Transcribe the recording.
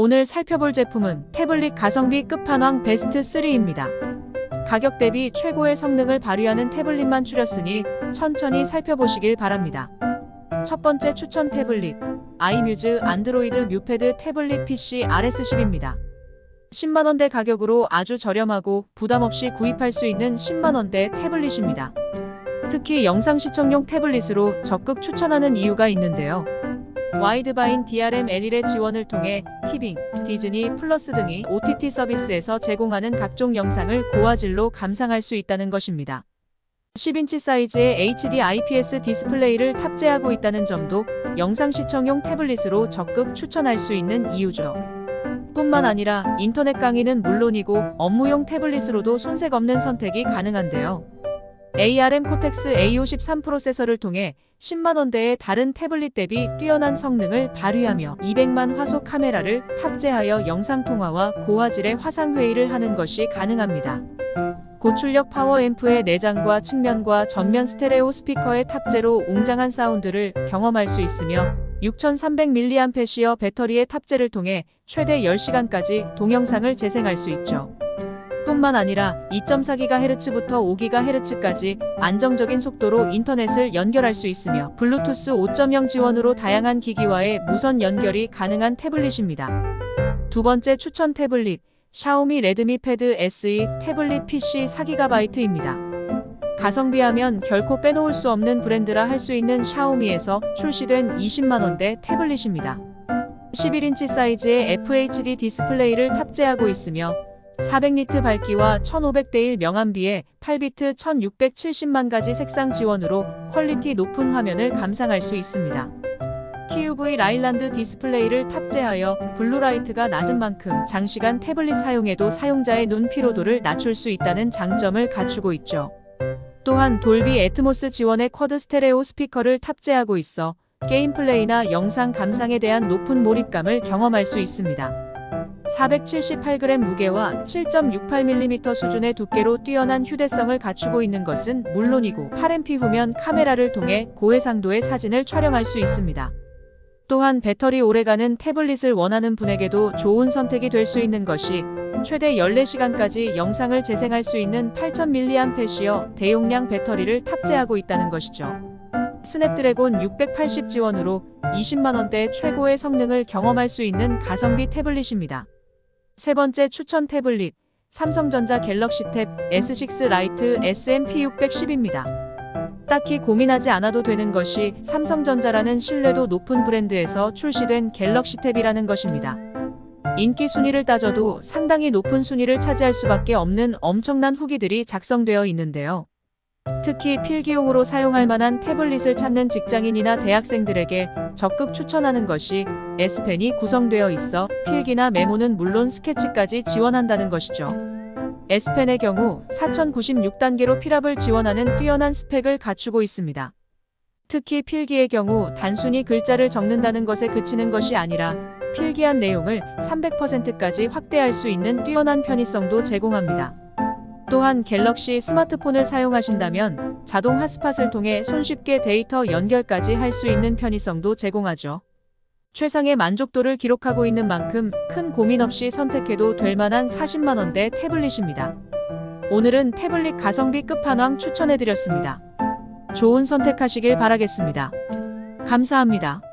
오늘 살펴볼 제품은 태블릿 가성비 끝판왕 베스트 3입니다. 가격 대비 최고의 성능을 발휘하는 태블릿만 추렸으니 천천히 살펴보시길 바랍니다. 첫 번째 추천 태블릿 아이뮤즈 안드로이드 뮤패드 태블릿 PC RS10입니다. 10만원대 가격으로 아주 저렴하고 부담없이 구입할 수 있는 10만원대 태블릿입니다. 특히 영상 시청용 태블릿으로 적극 추천하는 이유가 있는데요. 와이드바인 DRM L1의 지원을 통해 티빙, 디즈니 플러스 등이 OTT 서비스에서 제공하는 각종 영상을 고화질로 감상할 수 있다는 것입니다. 10인치 사이즈의 HD IPS 디스플레이를 탑재하고 있다는 점도 영상 시청용 태블릿으로 적극 추천할 수 있는 이유죠. 뿐만 아니라 인터넷 강의는 물론이고 업무용 태블릿으로도 손색 없는 선택이 가능한데요. ARM 코텍스 A53 프로세서를 통해 10만원대의 다른 태블릿 대비 뛰어난 성능을 발휘하며 200만 화소 카메라를 탑재하여 영상통화와 고화질의 화상회의를 하는 것이 가능합니다. 고출력 파워앰프의 내장과 측면과 전면 스테레오 스피커의 탑재로 웅장한 사운드를 경험할 수 있으며 6300mAh 배터리의 탑재를 통해 최대 10시간까지 동영상을 재생할 수 있죠. 뿐만 아니라 2.4GHz부터 5GHz까지 안정적인 속도로 인터넷을 연결할 수 있으며 블루투스 5.0 지원으로 다양한 기기와의 무선 연결이 가능한 태블릿입니다. 두 번째 추천 태블릿 샤오미 레드미 패드 SE 태블릿 PC 4GB입니다. 가성비하면 결코 빼놓을 수 없는 브랜드라 할 수 있는 샤오미에서 출시된 20만원대 태블릿입니다. 11인치 사이즈의 FHD 디스플레이를 탑재하고 있으며 400니트 밝기와 1500대1 명암비에 8비트 1670만 가지 색상 지원으로 퀄리티 높은 화면을 감상할 수 있습니다. TUV 라일란드 디스플레이를 탑재하여 블루라이트가 낮은 만큼 장시간 태블릿 사용에도 사용자의 눈 피로도를 낮출 수 있다는 장점을 갖추고 있죠. 또한 돌비 애트모스 지원의 쿼드 스테레오 스피커를 탑재하고 있어 게임 플레이나 영상 감상에 대한 높은 몰입감을 경험할 수 있습니다. 478g 무게와 7.68mm 수준의 두께로 뛰어난 휴대성을 갖추고 있는 것은 물론이고 8MP 후면 카메라를 통해 고해상도의 사진을 촬영할 수 있습니다. 또한 배터리 오래가는 태블릿을 원하는 분에게도 좋은 선택이 될 수 있는 것이 최대 14시간까지 영상을 재생할 수 있는 8000mAh 대용량 배터리를 탑재하고 있다는 것이죠. 스냅드래곤 680 지원으로 20만원대 최고의 성능을 경험할 수 있는 가성비 태블릿입니다. 세 번째 추천 태블릿 삼성전자 갤럭시 탭 S6 라이트 SMP610입니다. 딱히 고민하지 않아도 되는 것이 삼성전자라는 신뢰도 높은 브랜드에서 출시된 갤럭시 탭이라는 것입니다. 인기 순위를 따져도 상당히 높은 순위를 차지할 수밖에 없는 엄청난 후기들이 작성되어 있는데요. 특히 필기용으로 사용할 만한 태블릿을 찾는 직장인이나 대학생들에게 적극 추천하는 것이 S펜이 구성되어 있어 필기나 메모는 물론 스케치까지 지원한다는 것이죠. S펜의 경우 4096단계로 필압을 지원하는 뛰어난 스펙을 갖추고 있습니다. 특히 필기의 경우 단순히 글자를 적는다는 것에 그치는 것이 아니라 필기한 내용을 300%까지 확대할 수 있는 뛰어난 편의성도 제공합니다. 또한 갤럭시 스마트폰을 사용하신다면 자동 핫스팟을 통해 손쉽게 데이터 연결까지 할 수 있는 편의성도 제공하죠. 최상의 만족도를 기록하고 있는 만큼 큰 고민 없이 선택해도 될 만한 40만원대 태블릿입니다. 오늘은 태블릿 가성비 끝판왕 추천해드렸습니다. 좋은 선택하시길 바라겠습니다. 감사합니다.